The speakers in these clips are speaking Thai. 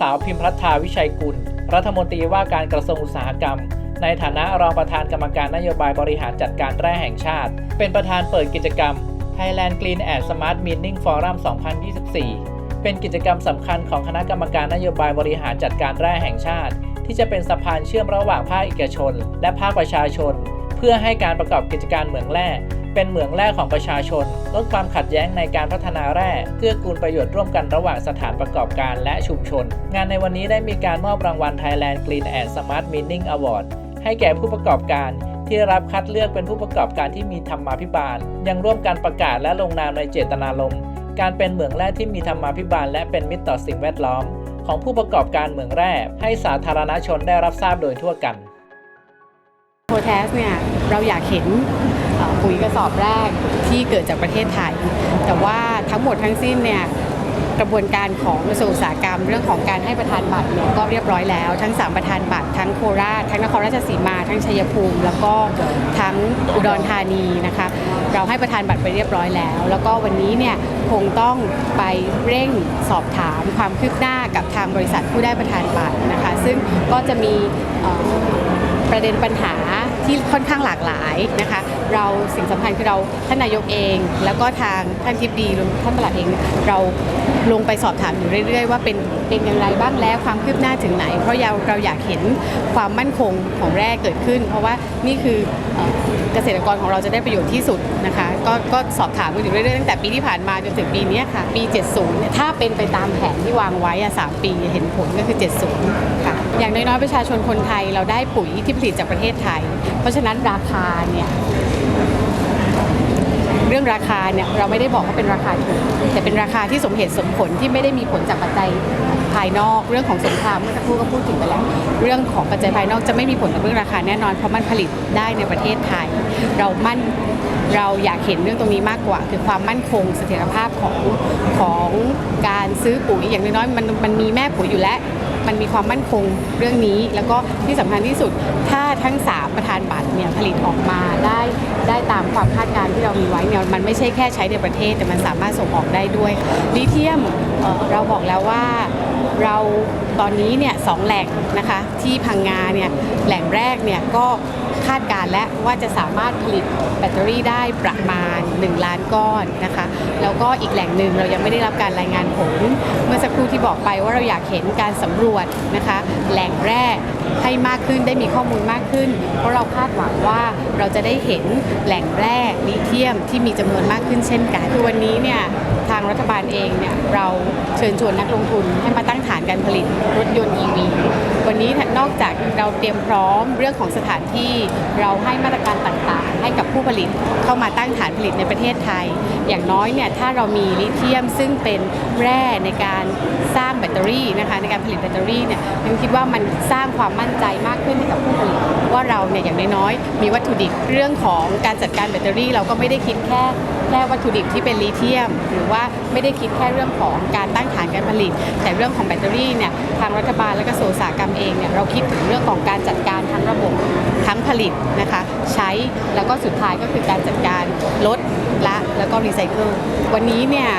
สาวพิมพัฒนาวิชัยกุล รัฐมนตรีว่าการกระทรวงอุตสาหกรรม ในฐานะรองประธานกรรมการนโยบายบริหารจัดการแร่แห่งชาติ เป็นประธานเปิดกิจกรรม Thailand Clean and Smart Mining Forum 2024 เป็นกิจกรรมสำคัญของคณะกรรมการนโยบายบริหารจัดการแร่แห่งชาติ ที่จะเป็นสะพานเชื่อมระหว่างภาคเอกชน และภาคประชาชน เพื่อให้การประกอบกิจการเหมืองแร่ เป็นเหมืองแร่ของประชาชน ลดความขัดแย้งในการพัฒนาแร่เพื่อกูลประโยชน์ร่วมกันระหว่างสถานประกอบการและชุมชน งานในวันนี้ได้มีการมอบรางวัล Thailand Clean and Smart Mining Award ให้แก่ผู้ประกอบการที่ได้รับคัดเลือกเป็นผู้ประกอบการที่มีธรรมาภิบาล ยังร่วมกันประกาศและลงนามในเจตนารมณ์การเป็นเหมืองแร่ที่มีธรรมาภิบาล และเป็นมิตรต่อสิ่งแวดล้อม ของผู้ประกอบการเหมืองแร่ให้สาธารณชนได้รับทราบโดยทั่วกันโพแทสเนี่ยเราอยากเห็น ปุ๋ยกระสอบแรกที่เกิดจากประเทศไทย แต่ว่าทั้งหมดทั้งสิ้นเนี่ยกระบวนการของกระทรวงอุตสาหกรรม เรื่องของการให้ประธานบัตรเนี่ยก็เรียบร้อยแล้ว ทั้ง 3 ประธานบัตรทั้งโคราชทั้งนครราชสีมา ทั้งชัยภูมิ แล้วก็ทั้งอุดรธานีนะคะเราให้ประธานบัตรไปเรียบร้อยแล้ว แล้วก็วันนี้เนี่ยคงต้องไปเร่งสอบถามความคืบหน้ากับทางบริษัทผู้ได้ประธานบัตรนะคะซึ่งก็จะมีประเด็นปัญหาที่ค่อนข้างหลากหลายนะคะ เราสิ่งสำคัญคือเราท่านนายกเอง แล้วก็ทางท่านทิพดีรวมท่านประหลัดเอง เราลงไปสอบถามอยู่เรื่อย ๆ ว่าเป็นเป็นอย่างไรบ้างแล้วความคืบหน้าถึงไหน เพราะเราเราอยากเห็นความมั่นคงของแร่เกิดขึ้น เพราะว่านี่คือเอ่อเกษตรกรของเราจะได้ประโยชน์ที่สุดนะคะก็ก็สอบถามกันอยู่เรื่อยๆตั้งแต่ปีที่ผ่านมาจนถึงปีนี้ค่ะ ปี 70เนี่ยถ้าเป็นไปตามแผนที่วางไว้อะ3ปีเห็นผลก็คือ 70 ค่ะ อย่างน้อยๆประชาชนคนไทยเราได้ปุ๋ยที่ผลิตจากประเทศไทย เพราะฉะนั้นราคาเนี่ย เรื่องราคาเนี่ยเราไม่ได้บอกว่าเป็นราคาถูกแต่เป็นราคาที่สมเหตุสมผลที่ไม่ได้มีผลจากปัจจัยภายนอก เรื่องของสงครามเมื่อสักครู่ก็พูดถึงไปแล้ว เรื่องของปัจจัยภายนอกจะไม่มีผลกับเรื่องราคาแน่นอนเพราะมันผลิตได้ในประเทศไทย เรามั่นเราอยากเห็นเรื่องตรงนี้มากกว่า คือความมั่นคงเสถียรภาพของของการซื้อปุ๋ยอย่างน้อยๆมันมันมีแม่ปุ๋ยอยู่แล้ว มันมีความมั่นคงเรื่องนี้ แล้วก็ที่สำคัญที่สุดถ้าทั้ง 3 ประธานบัตรเนี่ยผลิตออกมาได้ได้ตามความคาดการณ์ที่เรามีไว้เนี่ยมันไม่ใช่แค่ใช้ในประเทศ แต่มันสามารถส่งออกได้ด้วยลิเทียมเเราบอกแล้วว่าเราตอนนี้เนี่ยสองแหล่งนะคะที่พังงาเนี่ยแหล่งแรกเนี่ยก็คาดการณ์และว่าจะสามารถผลิตแบตเตอรี่ได้ประมาณ 1 ล้านก้อนนะคะ แล้วก็อีกแหล่งหนึ่งเรายังไม่ได้รับการรายงานผลเมื่อ ที่บอกไปว่าเราอยากเห็นการสำรวจนะคะแหล่งแร่ให้มากขึ้นได้มีข้อมูลมากขึ้น เพราะเราคาดหวังว่าเราจะได้เห็นแหล่งแร่ลิเทียมที่มีจำนวนมากขึ้นเช่นกันคือวันนี้เนี่ยทางรัฐบาลเองเนี่ยเราเชิญชวนนักลงทุนให้มาตั้งฐานการผลิตรถยนต์ EV วันนี้นอกจากเราเตรียมพร้อมเรื่องของสถานที่เราให้มาตรการต่างๆ ให้กับผู้ผลิตเข้ามาตั้งฐานผลิตในประเทศไทย อย่างน้อยเนี่ยถ้าเรามีลิเทียมซึ่งเป็นแร่ในการสร้างแบตเตอรี่นะคะในการผลิตแบตเตอรี่เนี่ยผมคิดว่ามันสร้างความมั่นใจมากขึ้นให้กับผู้ผลิตว่าเราเนี่ยอย่างน้อยๆมีวัตถุดิบเรื่องของการจัดการแบตเตอรี่ เราก็ไม่ได้คิดแค่ แค่วัตถุดิบที่เป็นลิเทียม หรือว่าไม่ได้คิดแค่เรื่องของการตั้งฐานการผลิต แต่เรื่องของแบตเตอรี่เนี่ยทางรัฐบาลและกระทรวงอุตสาหกรรมเองเนี่ยเราคิดถึงเรื่องของการจัดการทั้งระบบทั้งผลิตนะคะใช้แล้วก็สุดท้ายก็คือการจัดการลดละแล้วก็รีไซเคิลวันนี้เนี่ย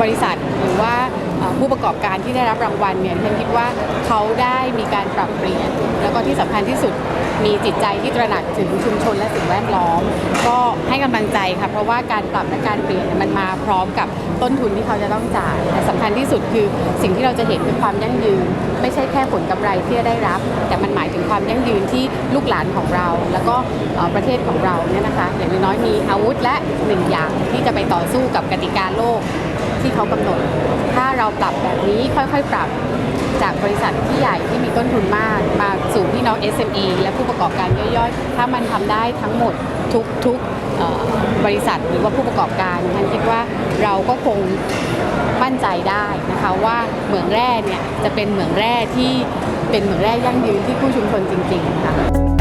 บริษัทหรือว่า ผู้ประกอบการที่ได้รับรางวัลเนี่ยฉันคิดว่าเขาได้มีการปรับเปลี่ยน แล้วก็ที่สำคัญที่สุดมีจิตใจที่ตระหนักถึงชุมชนและสิ่งแวดล้อม ก็ให้กำลังใจค่ะเพราะว่าการปรับและการเปลี่ยนมันมาพร้อมกับต้นทุนที่เขาจะต้องจ่ายแต่สำคัญที่สุดคือสิ่งที่เราจะเห็นคือความยั่งยืน ไม่ใช่แค่ผลกำไรที่จะได้รับ แต่มันหมายถึงความยั่งยืนที่ลูกหลานของเรา แล้วก็ประเทศของเราเนี่ยนะคะอย่างน้อยๆมีอาวุธและหนึ่งอย่างที่จะไปต่อสู้กับกติกาโลก ที่เขากำหนด ถ้าเราปรับแบบนี้ค่อยๆ ปรับจากบริษัทที่ใหญ่ที่มีต้นทุนมาก มาสู่พี่น้อง SME และผู้ประกอบการย่อยๆ ถ้ามันทำได้ทั้งหมดทุกทุกบริษัทหรือว่าผู้ประกอบการฉันคิดว่าเราก็คงมั่นใจได้นะคะว่าเหมืองแร่เนี่ยจะเป็นเหมืองแร่ที่เป็นเหมืองแร่ยั่งยืนที่คู่ชุมชนจริงๆค่ะ